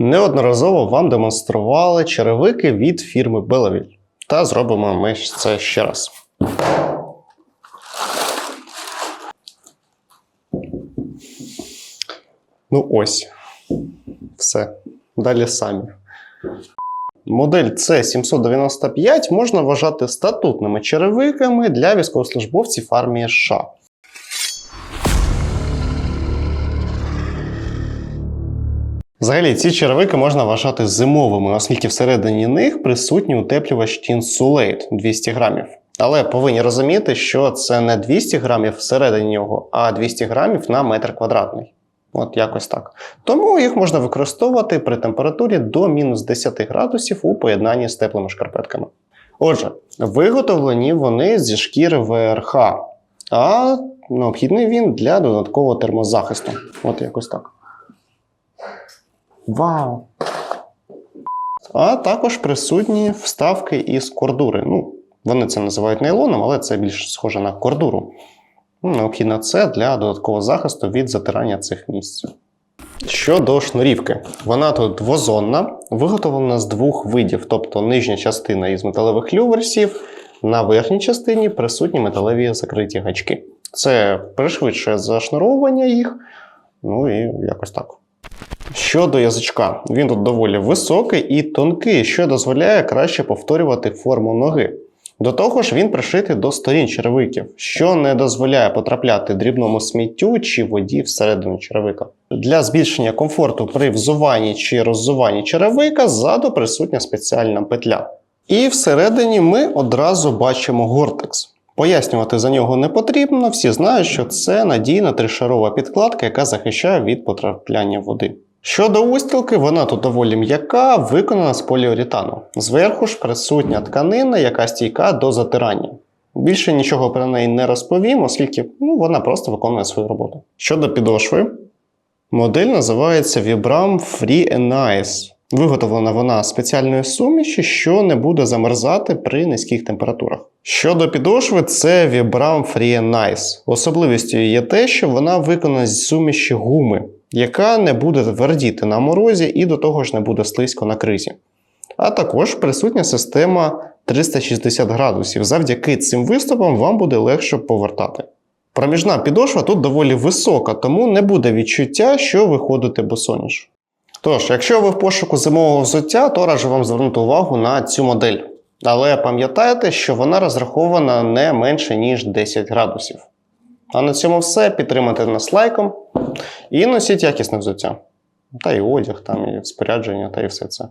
Неодноразово вам демонстрували черевики від фірми Белавіль. Та зробимо ми це ще раз. Ну ось. Все. Далі самі. Модель C795 можна вважати статутними черевиками для військовослужбовців армії США. Взагалі, ці черевики можна вважати зимовими, оскільки всередині них присутній утеплювач Tinsulate 200 грамів. Але повинні розуміти, що це не 200 грамів всередині нього, а 200 грамів на метр квадратний. От якось так. Тому їх можна використовувати при температурі до мінус 10 градусів у поєднанні з теплими шкарпетками. Отже, виготовлені вони зі шкіри ВРХ, а необхідний він для додаткового термозахисту. От якось так. Вау! А також присутні вставки із кордури. Ну, вони це називають нейлоном, але це більш схоже на кордуру. Необхідно це для додаткового захисту від затирання цих місць. Щодо шнурівки, вона тут двозонна, виготовлена з двох видів, тобто нижня частина із металевих люверсів, на верхній частині присутні металеві закриті гачки. Це пришвидшує зашнуровування їх, ну і якось так. Щодо язичка, він тут доволі високий і тонкий, що дозволяє краще повторювати форму ноги. До того ж, він пришитий до сторін черевиків, що не дозволяє потрапляти дрібному сміттю чи воді всередину черевика. Для збільшення комфорту при взуванні чи роззуванні черевика ззаду присутня спеціальна петля. І всередині ми одразу бачимо гортекс. Пояснювати за нього не потрібно, всі знають, що це надійна тришарова підкладка, яка захищає від потрапляння води. Щодо устілки, вона тут доволі м'яка, виконана з поліуретану. Зверху ж присутня тканина, яка стійка до затирання. Більше нічого про неї не розповім, оскільки ну, вона просто виконує свою роботу. Щодо підошви, модель називається Vibram Free and Ice. Виготовлена вона з спеціальної суміші, що не буде замерзати при низьких температурах. Щодо підошви, це Vibram Free and Ice. Особливістю є те, що вона виконана з суміші гуми, яка не буде твердіти на морозі і до того ж не буде слизько на кризі. А також присутня система 360 градусів. Завдяки цим виступам вам буде легше повертати. Проміжна підошва тут доволі висока, тому не буде відчуття, що ви ходите босоніж. Тож, якщо ви в пошуку зимового взуття, то раджу вам звернути увагу на цю модель. Але пам'ятайте, що вона розрахована не менше, ніж 10 градусів. А на цьому все. Підтримайте нас лайком і носіть якісне взуття. Та й одяг, там, і спорядження, та і все це.